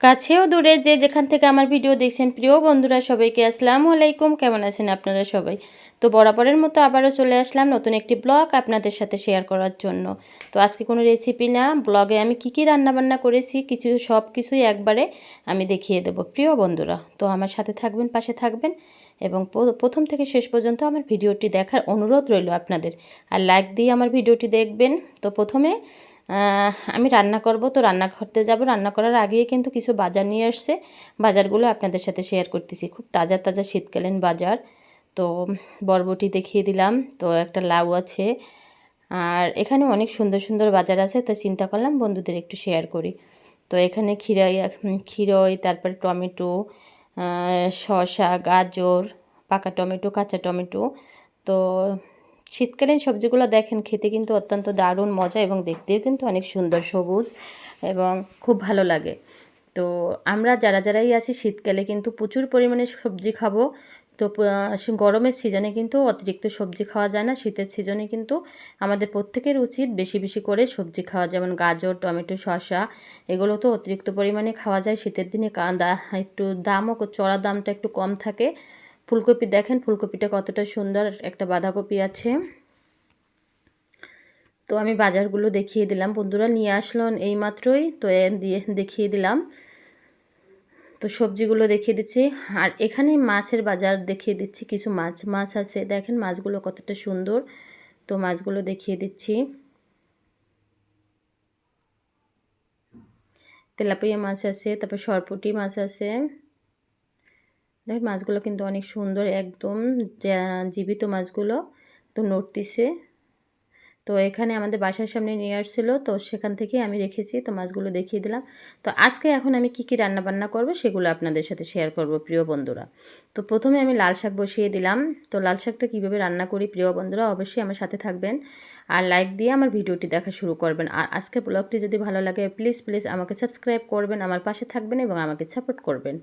কাছেও দূরে যে যেখান থেকে আমার ভিডিও দেখছেন, প্রিয় বন্ধুরা, সবাইকে আসসালামু আলাইকুম। কেমন আছেন আপনারা সবাই? তো বরাবরের মতো আবারও চলে আসলাম নতুন একটি ব্লগ আপনাদের সাথে শেয়ার করার জন্য। তো আজকে কোনো রেসিপি না, ব্লগে আমি কি কি রান্না বান্না করেছি, কিছু সব কিছুই একবারে আমি দেখিয়ে দেবো, প্রিয় বন্ধুরা। তো আমার সাথে থাকবেন, পাশে থাকবেন এবং প্রথম থেকে শেষ পর্যন্ত আমার ভিডিওটি দেখার অনুরোধ রইল আপনাদের। আর লাইক দিয়ে আমার ভিডিওটি দেখবেন। তো প্রথমে আমি রান্না করব, তো রান্না করতে যাব। রান্না করার আগেই কিন্তু কিছু বাজার নিয়ে আসছে। বাজারগুলো আপনাদের সাথে শেয়ার করতেছি। খুব তাজা তাজা শীতকালীন বাজার। তো বরবটি দেখিয়ে দিলাম। তো একটা লাউ আছে। আর এখানে অনেক সুন্দর সুন্দর বাজার আছে, তো চিন্তা করলাম বন্ধুদের একটু শেয়ার করি। তো এখানে ক্ষীরাই ক্ষীরই, তারপরে টমেটো শসা, গাজর, পাকা টমেটো, কাঁচা টমেটো। তো শীতকালীন সবজিগুলো দেখেন, খেতে কিন্তু অত্যন্ত দারুণ মজা এবং দেখতেও কিন্তু অনেক সুন্দর সবুজ এবং খুব ভালো লাগে। তো আমরা যারা যারাই আছি, শীতকালে কিন্তু প্রচুর পরিমাণে সবজি খাব। তো গরমের সিজনে কিন্তু অতিরিক্ত সবজি খাওয়া যায় না। শীতের সিজনে কিন্তু আমাদের প্রত্যেকের উচিত বেশি বেশি করে সবজি খাওয়া। যেমন গাজর, টমেটো, শসা, এগুলো তো অতিরিক্ত পরিমাণে খাওয়া যায়। শীতের দিনে একটু দামও, চড়া দামটা একটু কম থাকে। ফুলকপি দেখেন, ফুলকপিটা কতটা সুন্দর একটা বাঁধাকপি আছে। তো আমি বাজারগুলো দেখিয়ে দিলাম। বন্ধুরা নিয়ে আসলেন এই মাত্রই তো দিয়ে দেখিয়ে দিলাম। তো সবজিগুলো দেখিয়ে দিচ্ছি। আর এখানে মাছের বাজার দেখিয়ে দিচ্ছি, কিছু মাছ মাছ আছে। দেখেন মাছগুলো কতটা সুন্দর, তো মাছগুলো দেখিয়ে দিচ্ছি। তেলাপিয়া মাছ আছে, তারপর সরপুটি মাছ আছে। দেখ, মাছগুলো কিন্তু অনেক সুন্দর, একদম জীবিত মাছগুলো তো নড়তিছে। তো এখানে আমাদের বাসার সামনে নিয়ে আসছিল, তো সেখান থেকে আমি রেখেছি, তো মাছগুলো দেখিয়ে দিলাম। তো আজকে এখন আমি কি কি রান্না বান্না করব সেগুলো আপনাদের সাথে শেয়ার করব, প্রিয় বন্ধুরা। তো প্রথমে আমি লাল শাক বসিয়ে দিলাম। তো লাল শাকটা কীভাবে রান্না করি প্রিয় বন্ধুরা, অবশ্যই আমার সাথে থাকবেন। আর লাইক দিয়ে আমার ভিডিওটি দেখা শুরু করবেন। আর আজকে ব্লগটি যদি ভালো লাগে প্লিজ প্লিজ আমাকে সাবস্ক্রাইব করবেন, আমার পাশে থাকবেন এবং আমাকে সাপোর্ট করবেন।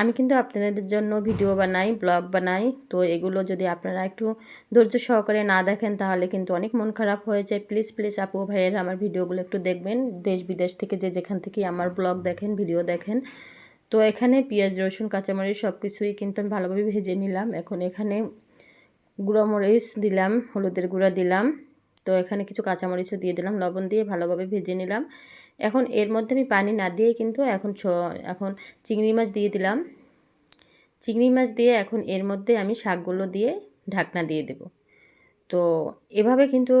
আমি কিন্তু আপনাদের জন্য ভিডিও বানাই ব্লগ বানাই, তো এগুলো যদি আপনারা একটু ধৈর্য সহকারে না দেখেন, তাহলে কিন্তু অনেক মন খারাপ হয়ে যায়। প্লিজ প্লিজ আপু ভাইয়ের আমার ভিডিওগুলো একটু দেখবেন। দেশ, বিদেশ থেকে যে যেখান থেকে আমার ব্লগ দেখেন ভিডিও দেখেন। তো এখানে পেঁয়াজ, রসুন, কাঁচামরিচ সব কিছুই কিন্তু আমি ভালোভাবে ভেজে নিলাম। এখন এখানে গুঁড়ো মরিচ দিলাম, হলুদের গুঁড়া দিলাম। তো এখানে কিছু কাঁচামরিচও দিয়ে দিলাম, লবণ দিয়ে ভালোভাবে ভেজে নিলাম। এখন এর মধ্যে আমি পানি না দিয়ে কিন্তু এখন এখন চিংড়ি মাছ দিয়ে দিলাম। চিংড়ি মাছ দিয়ে এখন এর মধ্যে আমি শাকগুলো দিয়ে ঢাকনা দিয়ে দেব। তো এভাবে কিন্তু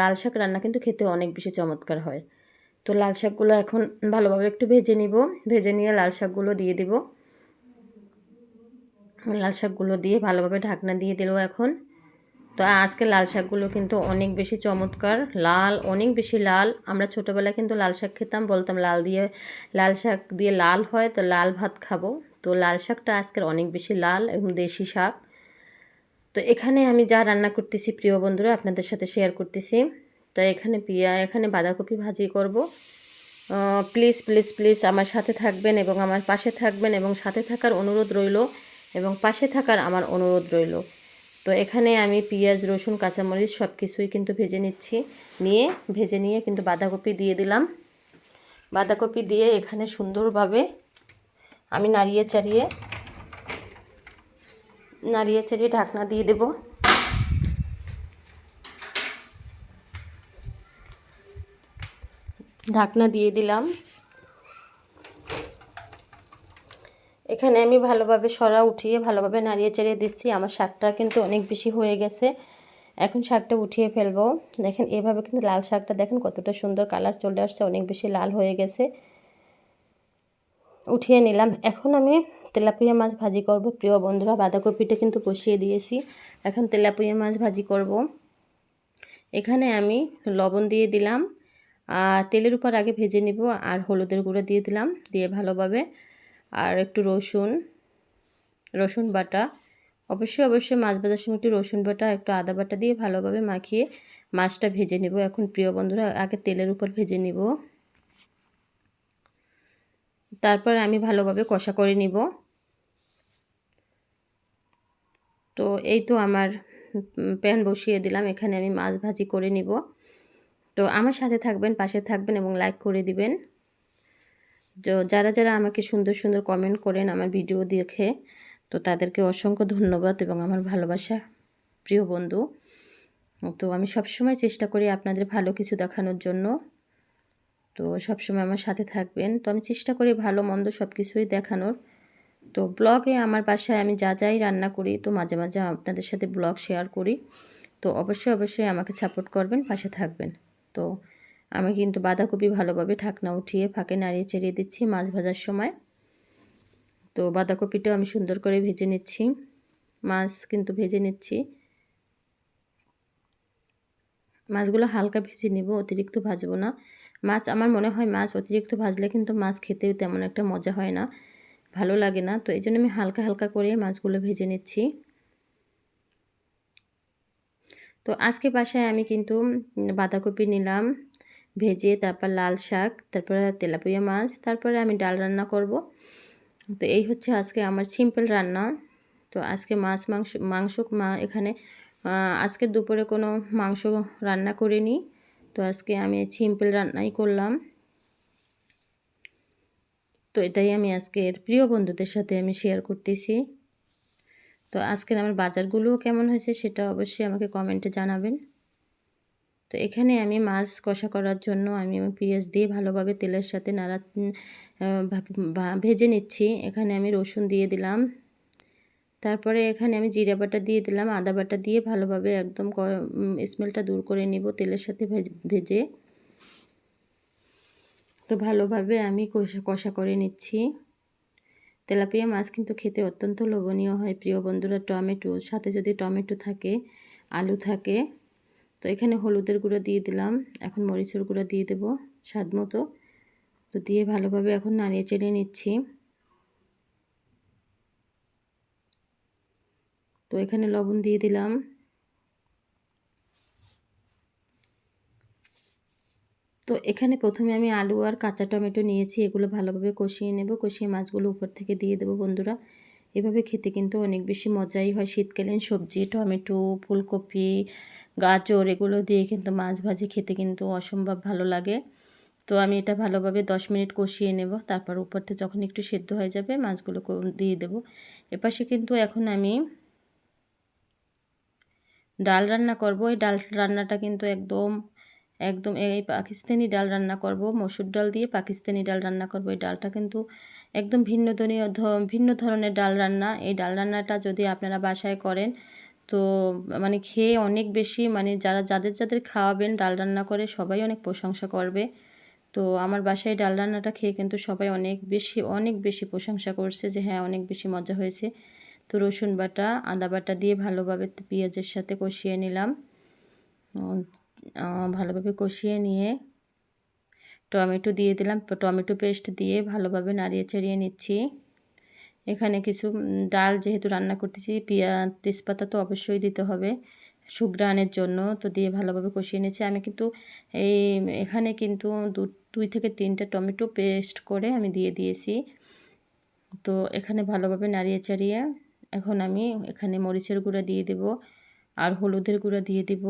লাল শাক রান্না কিন্তু খেতে অনেক বেশি চমৎকার হয়। তো লাল শাকগুলো এখন ভালোভাবে একটু ভেজে নিব, ভেজে নিয়ে লাল শাকগুলো দিয়ে দিব। লাল শাকগুলো দিয়ে ভালোভাবে ঢাকনা দিয়ে দিল এখন। তো আজকে লাল শাকগুলো কিন্তু অনেক বেশি চমৎকার, লাল, অনেক বেশি লাল। আমরা ছোটোবেলায় কিন্তু লাল শাক খেতাম, বলতাম লাল দিয়ে, লাল শাক দিয়ে লাল হয় তো লাল ভাত খাব। তো লাল শাকটা আজকের অনেক বেশি লাল এবং দেশি শাক। তো এখানে আমি যা রান্না করতেছি, প্রিয় বন্ধুরা, আপনাদের সাথে শেয়ার করতেছি। তো এখানে পিয়া, এখানে বাঁধাকপি ভাজি করব। প্লিজ প্লিজ প্লিজ আমার সাথে থাকবেন এবং আমার পাশে থাকবেন এবং সাথে থাকার অনুরোধ রইল এবং পাশে থাকার আমার অনুরোধ রইল। তো এখানে আমি পেঁয়াজ, রসুন, কাঁচামরিচ সব কিছুই কিন্তু ভেজে নিচ্ছি। নিয়ে ভেজে নিয়ে কিন্তু বাঁধাকপি দিয়ে দিলাম। বাঁধাকপি দিয়ে এখানে সুন্দরভাবে আমি নাড়িয়ে চাড়িয়ে নাড়িয়ে চাড়িয়ে ঢাকনা দিয়ে দেব। ঢাকনা দিয়ে দিলাম। এখানে আমি ভালোভাবে সরা উঠিয়ে ভালোভাবে নাড়িয়ে চাড়িয়ে দিচ্ছি। আমার শাকটা কিন্তু অনেক বেশি হয়ে গেছে। এখন শাকটা উঠিয়ে ফেলব। দেখেন, এভাবে কিন্তু লাল শাকটা দেখেন কতটা সুন্দর কালার চলে আসছে, অনেক বেশি লাল হয়ে গেছে। উঠিয়ে নিলাম। এখন আমি তেলাপিয়া মাছ ভাজি করব। প্রিয় বন্ধুরা, বাঁধাকপিটা কিন্তু কষিয়ে দিয়েছি। এখন তেলাপিয়া মাছ ভাজি করব। এখানে আমি লবণ দিয়ে দিলাম। আর তেলের উপর আগে ভেজে নিব আর হলুদের গুঁড়ো দিয়ে দিলাম। দিয়ে ভালোভাবে আর একটু রসুন রসুন বাটা। অবশ্যই অবশ্যই মাছ ভাজার সময় একটু রসুন বাটা, একটু আদা বাটা দিয়ে ভালোভাবে মাখিয়ে মাছটা ভেজে নেব। এখন প্রিয় বন্ধুরা, আগে তেলের উপর ভেজে নিব। তারপর আমি ভালোভাবে কষা করে নিব। তো এই তো আমার প্যান বসিয়ে দিলাম। এখানে আমি মাছ ভাজি করে নিব। তো আমার সাথে থাকবেন, পাশে থাকবেন এবং লাইক করে দিবেন। যারা যারা আমাকে সুন্দর সুন্দর কমেন্ট করেন আমার ভিডিও দেখে, তো তাদেরকে অসংখ্য ধন্যবাদ এবং আমার ভালোবাসা প্রিয় বন্ধু। তো আমি সবসময় চেষ্টা করি আপনাদের ভালো কিছু দেখানোর জন্য। তো সবসময় আমার সাথে থাকবেন। তো আমি চেষ্টা করি ভালো, মন্দ সব কিছুই দেখানোর। তো ব্লগে আমার বাসায় আমি যা, যাই রান্না করি, তো মাঝে মাঝে আপনাদের সাথে ব্লগ শেয়ার করি। তো অবশ্যই অবশ্যই আমাকে সাপোর্ট করবেন, পাশে থাকবেন। তো আমি কিন্তু বাঁধাকপি ভালোভাবে ঢাকনা উঠিয়ে ফাঁকে নাড়িয়ে চেড়িয়ে দিচ্ছি মাছ ভাজার সময়। তো বাঁধাকপিটাও আমি সুন্দর করে ভেজে নিচ্ছি। মাছ কিন্তু ভেজে নিচ্ছি। মাছগুলো হালকা ভেজে নিব, অতিরিক্ত ভাজবো না। মাছ আমার মনে হয় মাছ অতিরিক্ত ভাজলে কিন্তু মাছ খেতেও তেমন একটা মজা হয় না, ভালো লাগে না। তো এই জন্য আমি হালকা হালকা করে মাছগুলো ভেজে নিচ্ছি। তো আজকে বাসায় আমি কিন্তু বাঁধাকপি নিলাম ভেজে তারপর লাল শাক, তারপরে তেলাপুয়া মাছ, তারপরে আমি ডাল রান্না করব। তো এই হচ্ছে আজকে আমার সিম্পল রান্না। তো আজকে মাছ, মাংস মাংস মা, এখানে আজকে দুপুরে কোনো মাংস রান্না করিনি। তো আজকে আমি সিম্পল রান্নাই করলাম। তো এটাই আমি আজকের প্রিয় বন্ধুদের সাথে আমি শেয়ার করতেছি। তো আজকের আমার বাজারগুলোও কেমন হয়েছে সেটা অবশ্যই আমাকে কমেন্টে জানাবেন। তো এখানে আমি মাছ কষা করার জন্য আমি পেঁয়াজ দিয়ে ভালোভাবে তেলের সাথে নাড়া ভেজে নিচ্ছি। এখানে আমি রসুন দিয়ে দিলাম। তারপরে এখানে আমি জিরা বাটা দিয়ে দিলাম। আদা বাটা দিয়ে ভালোভাবে একদম স্মেলটা দূর করে নিব তেলের সাথে ভেজে। তো ভালোভাবে আমি কষা কষা করে নিচ্ছি। তেলাপিয়া মাছ কিন্তু খেতে অত্যন্ত লোভনীয় হয়। প্রিয় বন্ধুরা, টমেটো, সাথে যদি টমেটো থাকে, আলু থাকে তো এখানে হলুদের গুঁড়া দিয়ে দিলাম। এখন মরিচের গুঁড়া দিয়ে দেব স্বাদ মতো। তো দিয়ে ভালোভাবে এখন নাড়িয়ে চেড়ে নিচ্ছি। তো এখানে লবণ দিয়ে দিলাম। তো এখানে প্রথমে আমি আলু আর কাঁচা টমেটো নিয়েছি, এগুলো ভালোভাবে কষিয়ে নেব। কষিয়ে মাছগুলো উপর থেকে দিয়ে দেবো বন্ধুরা। এভাবে খেতে কিন্তু অনেক বেশি মজাই হয়। শীতকালীন সবজি, টমেটো, ফুলকপি, গাজর এগুলো দিয়ে কিন্তু মাছ ভাজি খেতে কিন্তু অসম্ভব ভালো লাগে। তো আমি এটা ভালোভাবে দশ মিনিট কষিয়ে নেব। তারপর উপর থেকে যখন একটু সেদ্ধ হয়ে যাবে মাছগুলো দিয়ে দেব। এপাশে কিন্তু এখন আমি ডাল রান্না করব। এই ডাল রান্নাটা কিন্তু একদম একদম এই পাকিস্তানি ডাল রান্না করব। মসুর ডাল দিয়ে পাকিস্তানি ডাল রান্না করব। এই ডালটা কিন্তু একদম ভিন্ন ভিন্ন ধরনের ডাল রান্না। এই ডাল রান্নাটা যদি আপনারা বাসায় করেন, তো মানে খেয়ে অনেক বেশি মানে যারা যাদের যাদের খাওয়াবেন, ডাল রান্না করে সবাই অনেক প্রশংসা করবে। তো আমার বাসায় ডাল রান্নাটা খেয়ে কিন্তু সবাই অনেক বেশি অনেক বেশি প্রশংসা করছে যে হ্যাঁ অনেক বেশি মজা হয়েছে। তো রসুন বাটা, আদা বাটা দিয়ে ভালোভাবে পেঁয়াজের সাথে কষিয়ে নিলাম। ভালোভাবে কষিয়ে নিয়ে টমেটো দিয়ে দিলাম। টমেটো পেস্ট দিয়ে ভালোভাবে নাড়িয়ে চাড়িয়ে নিচ্ছি। এখানে কিছু ডাল যেহেতু রান্না করতেছি পিঁয়া তেজপাতা তো অবশ্যই দিতে হবে সুগ্রানের জন্য, তো দিয়ে ভালোভাবে কষিয়ে নিচ্ছি। আমি কিন্তু এই, এখানে কিন্তু দুই থেকে তিনটে টমেটো পেস্ট করে আমি দিয়ে দিয়েছি। তো এখানে ভালোভাবে নাড়িয়ে চাড়িয়ে এখন আমি এখানে মরিচের গুঁড়া দিয়ে দেব আর হলুদের গুঁড়া দিয়ে দিব।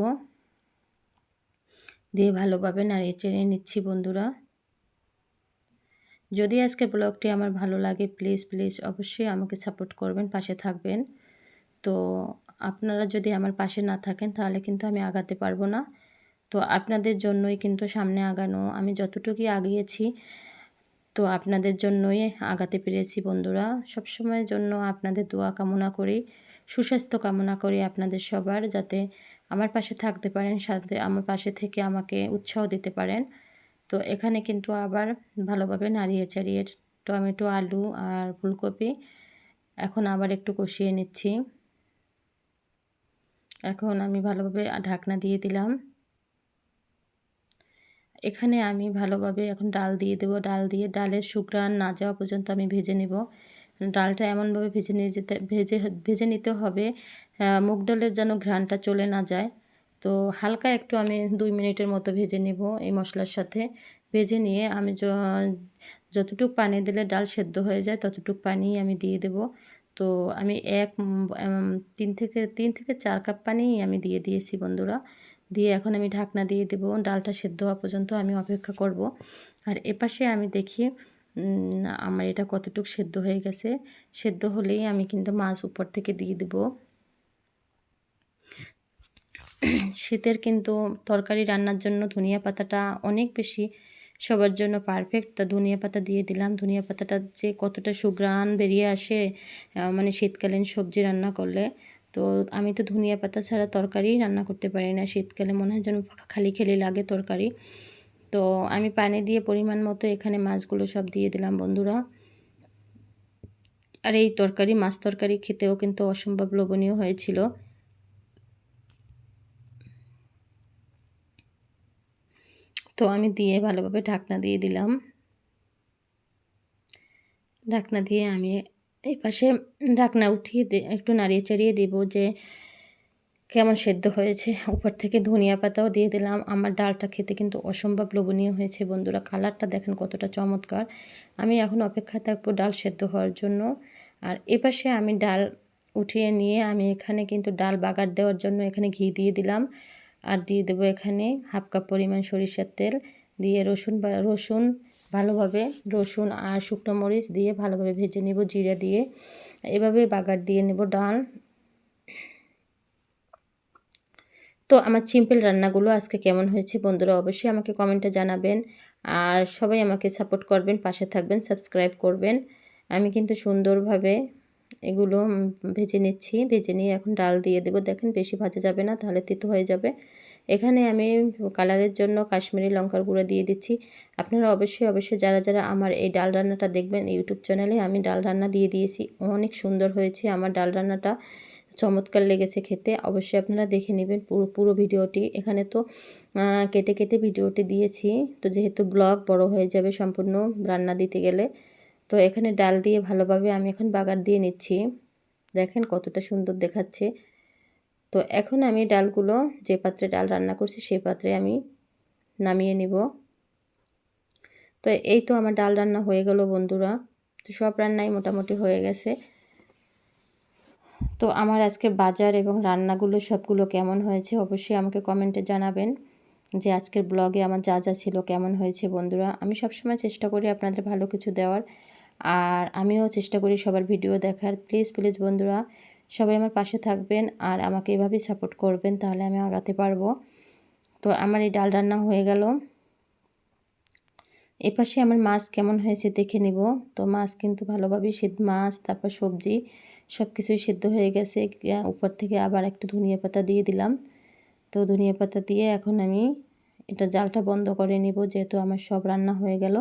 দিয়ে ভালোভাবে নাড়িয়ে চেড়ে নিচ্ছি, বন্ধুরা। যদি আজকে ব্লগটি আমার ভালো লাগে প্লিজ প্লিজ অবশ্যই আমাকে সাপোর্ট করবেন, পাশে থাকবেন। তো আপনারা যদি আমার পাশে না থাকেন, তাহলে কিন্তু আমি আগাতে পারব না। তো আপনাদের জন্যই কিন্তু সামনে আগানো। আমি যতটুকুই আগিয়েছি, তো আপনাদের জন্যই আগাতে পেরেছি, বন্ধুরা। সবসময়ের জন্য আপনাদের দোয়া কামনা করি, সুস্বাস্থ্য কামনা করি আপনাদের সবার, যাতে আমার পাশে থাকতে পারেন, সাথে আমার পাশে থেকে আমাকে উৎসাহ দিতে পারেন। তো এখানে কিন্তু আবার ভালোভাবে নাড়িয়ে চাড়িয়ে টমেটো, আলু আর ফুলকপি এখন আবার একটু কষিয়ে নিচ্ছি। এখন আমি ভালোভাবে ঢাকনা দিয়ে দিলাম। এখানে আমি ভালোভাবে এখন ডাল দিয়ে দেবো। ডাল দিয়ে ডালের শুকরান না যাওয়া পর্যন্ত আমি ভেজে নেব। ডালটা এমনভাবে ভেজে নিয়ে যেতে, ভেজে ভেজে নিতে হবে। মুগ ডালের যেন ঘ্রাণটা চলে না যায়। তো হালকা একটু আমি দুই মিনিটের মতো ভেজে নেব এই মশলার সাথে। ভেজে নিয়ে আমি যতটুক পানি দিলে ডাল সেদ্ধ হয়ে যায় ততটুক পানি আমি দিয়ে দেব। তো আমি এক তিন থেকে তিন থেকে চার কাপ পানি আমি দিয়ে দিয়েছি বন্ধুরা। দিয়ে এখন আমি ঢাকনা দিয়ে দেব। ডালটা সেদ্ধ হওয়া পর্যন্ত আমি অপেক্ষা করব। আর এপাশে আমি দেখি আমার এটা কতটুকু সেদ্ধ হয়ে গেছে, সেদ্ধ হলেই আমি কিন্তু মাছ উপর থেকে দিয়ে দেব। শীতের কিন্তু তরকারি রান্নার জন্য ধনিয়া পাতাটা অনেক বেশি, সবার জন্য পারফেক্ট তো ধনিয়া পাতা দিয়ে দিলাম, ধনিয়া পাতাটা যে কতটা সুগ্রাণ বেরিয়ে আসে মানে শীতকালীন সবজি রান্না করলে। তো আমি তো ধনিয়া পাতা ছাড়া তরকারি রান্না করতে পারি না, শীতকালে মনে হয় যেন খালি খালি লাগে তরকারি। তো আমি পানি দিয়ে পরিমাণ মতো এখানে মাছগুলো সব দিয়ে দিলাম, বন্ধুরা। আর এই তরকারি, মাছ তরকারি খেতেও কিন্তু অসম্ভব লোভনীয় হয়েছিল। তো আমি দিয়ে ভালোভাবে ঢাকনা দিয়ে দিলাম। ঢাকনা দিয়ে আমি এই পাশে ঢাকনা উঠিয়ে একটু নাড়িয়ে চাড়িয়ে দেব যে কেমন সেদ্ধ হয়েছে? উপর থেকে ধনিয়া পাতাও দিয়ে দিলাম। আমার ডালটা খেতে কিন্তু অসম্ভব লোভনীয় হয়েছে বন্ধুরা। কালারটা দেখেন কতটা চমৎকার। আমি এখন অপেক্ষায় থাকব ডাল সেদ্ধ হওয়ার জন্য। আর এপাশে আমি ডাল উঠিয়ে নিয়ে আমি এখানে কিন্তু ডাল বাগার দেওয়ার জন্য এখানে ঘি দিয়ে দিলাম। আর দিয়ে দেবো এখানে হাফ কাপ পরিমাণ সরিষার তেল। দিয়ে রসুন বা, রসুন ভালোভাবে, রসুন আর শুকনো মরিচ দিয়ে ভালোভাবে ভেজে নেব জিরা দিয়ে। এভাবে বাগার দিয়ে নেব ডাল। তো আমার সিম্পল রান্নাগুলো আজকে কেমন হয়েছে বন্ধুরা অবশ্যই আমাকে কমেন্টে জানাবেন। আর সবাই আমাকে সাপোর্ট করবেন, পাশে থাকবেন সাবস্ক্রাইব করবেন। আমি কিন্তু সুন্দরভাবে এগুলো ভেজে নিচ্ছি। ভেজে নিয়ে এখন ডাল দিয়ে দেবো। দেখেন বেশি ভাজা যাবে না, তাহলে তিতো হয়ে যাবে। এখানে আমি কালারের জন্য কাশ্মীরি লঙ্কার গুঁড়ো দিয়ে দিচ্ছি। আপনারা অবশ্যই অবশ্যই যারা যারা আমার এই ডাল রান্নাটা দেখবেন ইউটিউব চ্যানেলে, আমি ডাল রান্না দিয়ে দিয়েছি। অনেক সুন্দর হয়েছে আমার ডাল রান্নাটা। চমৎকার লেগেছে খেতে। অবশ্যই আপনারা দেখে নেবেন পুরো পুরো ভিডিওটি। এখানে তো কেটে কেটে ভিডিওটি দিয়েছি। তো যেহেতু ব্লগ বড় হয়ে যাবে সম্পূর্ণ রান্না দিতে গেলে, তো এখানে ডাল দিয়ে ভালোভাবে আমি এখন বাগার দিয়ে নিচ্ছি। দেখেন কতটা সুন্দর দেখাচ্ছে। তো এখন আমি ডালগুলো যে পাত্রে ডাল রান্না করছি সেই পাত্রে আমি নামিয়ে নিব। তো এই তো আমার ডাল রান্না হয়ে গেল বন্ধুরা। তো সব রান্নাই মোটামুটি হয়ে গেছে। তো আমার আজকের বাজার এবং রান্নাগুলো সবগুলো কেমন হয়েছে অবশ্যই আমাকে কমেন্টে জানাবেন যে আজকের ব্লগে আমার যা যা ছিল কেমন হয়েছে বন্ধুরা। আমি সবসময় চেষ্টা করি আপনাদের ভালো কিছু দেওয়ার। আর আমিও চেষ্টা করি সবার ভিডিও দেখার। প্লিজ প্লিজ বন্ধুরা সবাই আমার পাশে থাকবেন আর আমাকে এভাবেই সাপোর্ট করবেন, তাহলে আমি আগাতে পারব। তো আমার এই ডাল রান্না হয়ে গেল। এপাশে আমার মাছ কেমন হয়েছে দেখে নিব। তো মাছ কিন্তু ভালোভাবেই সিদ্ধ, মাছ, তারপর সবজি সব কিছুই সিদ্ধ হয়ে গেছে। উপর থেকে আবার একটু ধনিয়া পাতা দিয়ে দিলাম। তো ধনিয়া পাতা দিয়ে এখন আমি এটা জালটা বন্ধ করে নিব, যেহেতু আমার সব রান্না হয়ে গেল।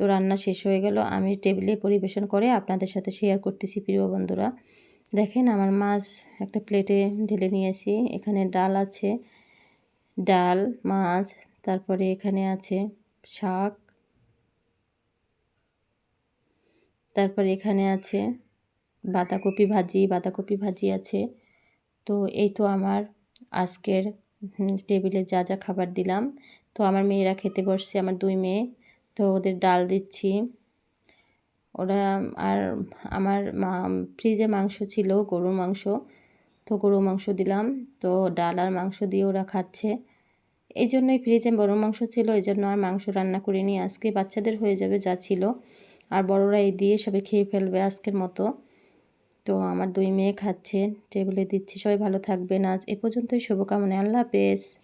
তো রান্না শেষ হয়ে গেল। আমি টেবিলে পরিবেশন করে আপনাদের সাথে শেয়ার করতেছি প্রিয় বন্ধুরা। দেখেন আমার মাছ একটা প্লেটে ঢেলে নিয়েছি এখানে ডাল আছে, ডাল, মাছ, তারপরে এখানে আছে শাক, তারপরে এখানে আছে বাঁধাকপি ভাজি বাঁধাকপি ভাজি আছে। তো এই তো আমার আজকের টেবিলে যা যা খাবার দিলাম। তো আমার মেয়েরা খেতে বসছে, আমার দুই মেয়ে। তো ওদের ডাল দিচ্ছি। ওরা আর আমার মা, ফ্রিজে মাংস ছিল, গরুর মাংস। তো গরুর মাংস দিলাম। তো ডাল আর মাংস দিয়ে ওরা খাচ্ছে। এই জন্যই ফ্রিজে বড় মাংস ছিল, এই জন্য আর মাংস রান্না করিনি। আজকে বাচ্চাদের হয়ে যাবে যা ছিল। আর বড়রা এই দিয়ে সবাই খেয়ে ফেলবে আজকের মতো। তো আমার দুই মেয়ে খাচ্ছে। টেবিলে দিচ্ছি। সবাই ভালো থাকবেন। আজ এ পর্যন্তই। শুভকামনা। আল্লাহ হাফেজ।